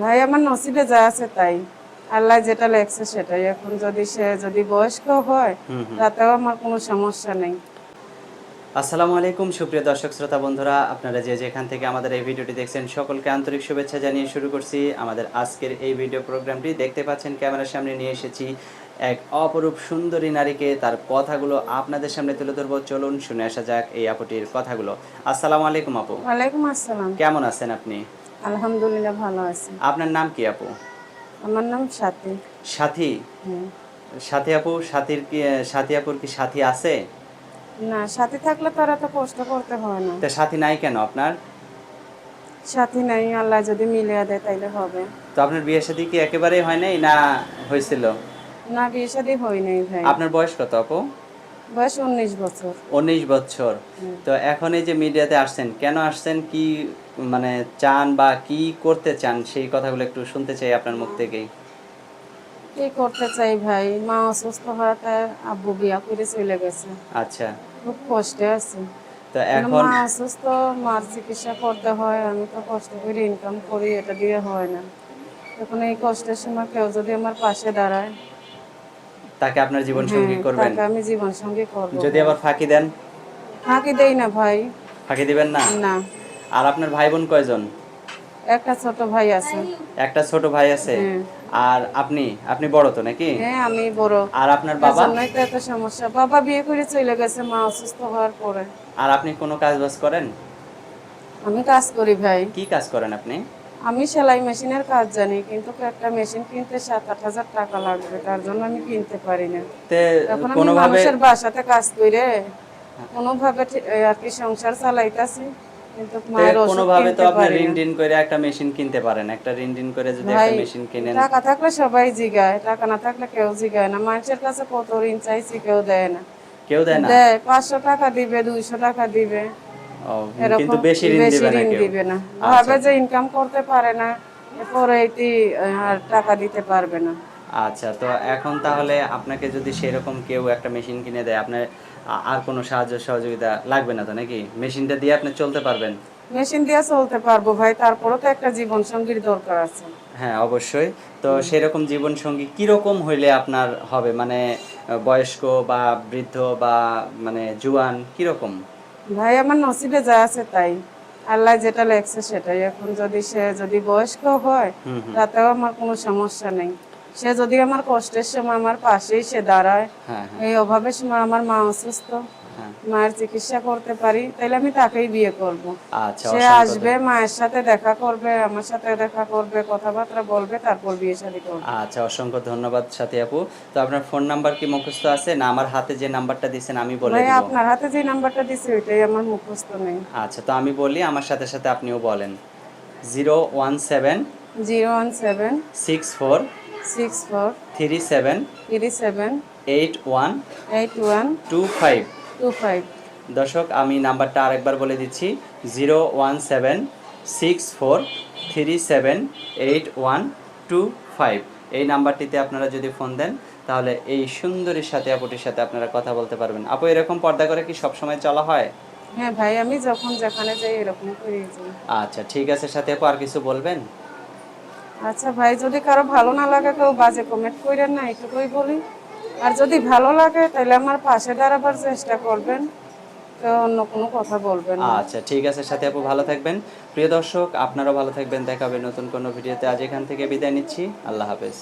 ভাই আমার নসিবে যা আছে তাই। আল্লাহ যেটা লেখছে সেটাই। এখন যদি সে যদি বয়স্ক হয়। তাতেও আমার কোনো সমস্যা নেই। আসসালামু আলাইকুম সুপ্রিয় দর্শক শ্রোতা বন্ধুরা। আপনারা যে যেখান থেকে আমাদের এই ভিডিওটি দেখছেন সকলকে আন্তরিক শুভেচ্ছা জানিয়ে শুরু করছি। আমাদের আজকের এই ভিডিও প্রোগ্রামটি দেখতে পাচ্ছেন ক্যামেরার সামনে নিয়ে এসেছি এক অপরূপ সুন্দরী নারীকে। তার কথাগুলো আপনাদের সামনে তুলে ধরবো। চলুন শুনে আসা যাক এই আপুটির কথাগুলো। আসসালামু আলাইকুম আপু। ওয়ালাইকুম আসসালাম। কেমন আছেন আপনি? আলহামদুলিল্লাহ ভালো আছি। আপনার নাম কি আপু? আমার নাম সাথী। সাথী। সাথী আপু সাথীর কি সাথী আপুর কি সাথী আছে? না সাথী থাকলে তো আর এত কষ্ট করতে হয় না। তা সাথী নাই কেন আপনার? সাথী নাই আল্লাহ যদি মিলিয়ে দেয় তাইলে হবে। তো আপনার বিয়ে শাদী কি একেবারেই হয় নাই না হয়েছিল? না বিয়ে শাদী হয় নাই ভাই। আপনার বয়স কত আপু? বয়স উনিশ বছর। উনিশ বছর। তো এখন এই যে মিডিয়াতে আসছেন কেন আসছেন? কি মানে চান বা কি করতে চান? সেই কথাগুলো একটু শুনতে চাই আপনার মুখ থেকেই। কি করতে চাই ভাই? মা অসুস্থ হওয়াতে আব্বু বিয়া করে চলে গেছে। আচ্ছা। খুব কষ্টে আছি। তো মানে এখন মা অসুস্থ মার চিকিৎসা করতে হয় আমি তো কষ্ট করে ইনকাম করি এটা দিয়ে হয় না। এখন এই কষ্টের সময় কেউ যদি আমার পাশে দাঁড়ায় তাকে আপনার জীবন সঙ্গী করবেন? তাকে আমি জীবন সঙ্গী করব যদি আবার ফাঁকি দেন? ফাঁকি দেই না ভাই। ফাঁকি দিবেন না? না। আর আপনার ভাই বোন কয়জন? একটা ছোট ভাই আছে। একটা ছোট ভাই আছে। আর আপনি? আপনি বড় তো নাকি? হ্যাঁ আমি বড়। আর আপনার বাবা? জন্যই তো এত সমস্যা। বাবা বিয়ে করে চলে গেছে মা অসুস্থ হওয়ার পরে। আর আপনি কোনো কাজ বাজ করেন? আমি কাজ করি ভাই। কি কাজ করেন আপনি? আমি সেলাই মেশিনের কাজ জানি কিন্তু একটা মেশিন কিনতে সাত আট হাজার টাকা লাগবে তার জন্য আমি কিনতে পারি না। তে এখন আমি মানুষের বাসাতে কাজ করে কোনোভাবে আর কি সংসার চালাইতাছি কিন্তু মায়ের কোনোভাবে তো আপনি ঋণ ঋণ করে একটা মেশিন কিনতে পারেন একটা ঋণ ঋণ করে যদি একটা মেশিন কিনেন। টাকা থাকলে সবাই জিগায় টাকা না থাকলে কেউ জিগায় না। মানুষের কাছে কত ঋণ চাইছি কেউ দেয় না। কেউ দেয় না? দেয় পাঁচশো টাকা দিবে দুইশো টাকা দিবে। কিন্তু বেশি ঋণ দিবে না না। ভাবে যে ইনকাম করতে পারে না এরপরে এটি টাকা দিতে পারবে না। আচ্ছা তো এখন তাহলে আপনাকে যদি সেরকম কেউ একটা মেশিন কিনে দেয় আপনার আর কোনো সাহায্য সহযোগিতা লাগবে না তো নাকি? মেশিনটা দিয়ে আপনি চলতে পারবেন? মেশিন দিয়ে চলতে পারব ভাই তারপরেও তো একটা জীবন সঙ্গীর দরকার আছে। হ্যাঁ অবশ্যই। তো সেরকম জীবন সঙ্গী কীরকম হইলে আপনার হবে? মানে বয়স্ক বা বৃদ্ধ বা মানে জুয়ান কীরকম? ভাই আমার নসিবে যা আছে তাই। আল্লাহ যেটা লেখছে সেটাই। এখন যদি সে যদি বয়স্ক হয় তাতেও আমার কোনো সমস্যা নেই। সে যদি আমার কষ্টের সময় আমার পাশেই সে দাঁড়ায় হ্যাঁ হ্যাঁ। এই অভাবের সময় আমার মা অসুস্থ। মায়ের চিকিৎসা করতে পারি তাহলে আমি তাকেই বিয়ে করব। আচ্ছা সে আসবে মায়ের সাথে দেখা করবে আমার সাথে দেখা করবে কথাবার্তা বলবে তারপর বিয়ে শাদী করবে। আচ্ছা অসংখ্য ধন্যবাদ সাথী আপু। তো আপনার ফোন নাম্বার কি মুখস্থ আছে? না আমার হাতে যে নাম্বারটা দিয়েছেন আমি বলে দিব। আপনার হাতে যে নাম্বারটা দিছে ওইটাই আমার মুখস্থ নেই। আচ্ছা তো আমি বলি আমার সাথে সাথে আপনিও বলেন। Zero one seven zero one seven six four six four three seven three seven eight one eight one two five. Two five দর্শক আমি নাম্বারটা আরেকবার বলে দিচ্ছি zero one seven six four three seven eight one two five. এই নাম্বারটিতে আপনারা যদি ফোন দেন তাহলে এই সুন্দরীর সাথে আপুটির সাথে আপনারা কথা বলতে পারবেন। আপু এরকম পর্দা করে কি সবসময় চলা হয়? হ্যাঁ ভাই আমি যখন যেখানে যাই এরকম করে আচ্ছা ঠিক আছে সাথে আপু আর কিছু বলবেন? আচ্ছা ভাই যদি কারও ভালো না লাগে কেউ বাজে কমেন্ট করেন না এটুকুই বলি। আর যদি ভালো লাগে, তাহলে আমার পাশে দাঁড়াবার চেষ্টা করবেন। অন্য কোনো কথা বলবেন আচ্ছা ঠিক আছে সাথে আপু, ভালো থাকবেন। প্রিয় দর্শক, আপনারাও ভালো থাকবেন। দেখা হবে নতুন কোনো ভিডিওতে। আজ এখান থেকে বিদায় নিচ্ছি। আল্লাহ হাফেজ।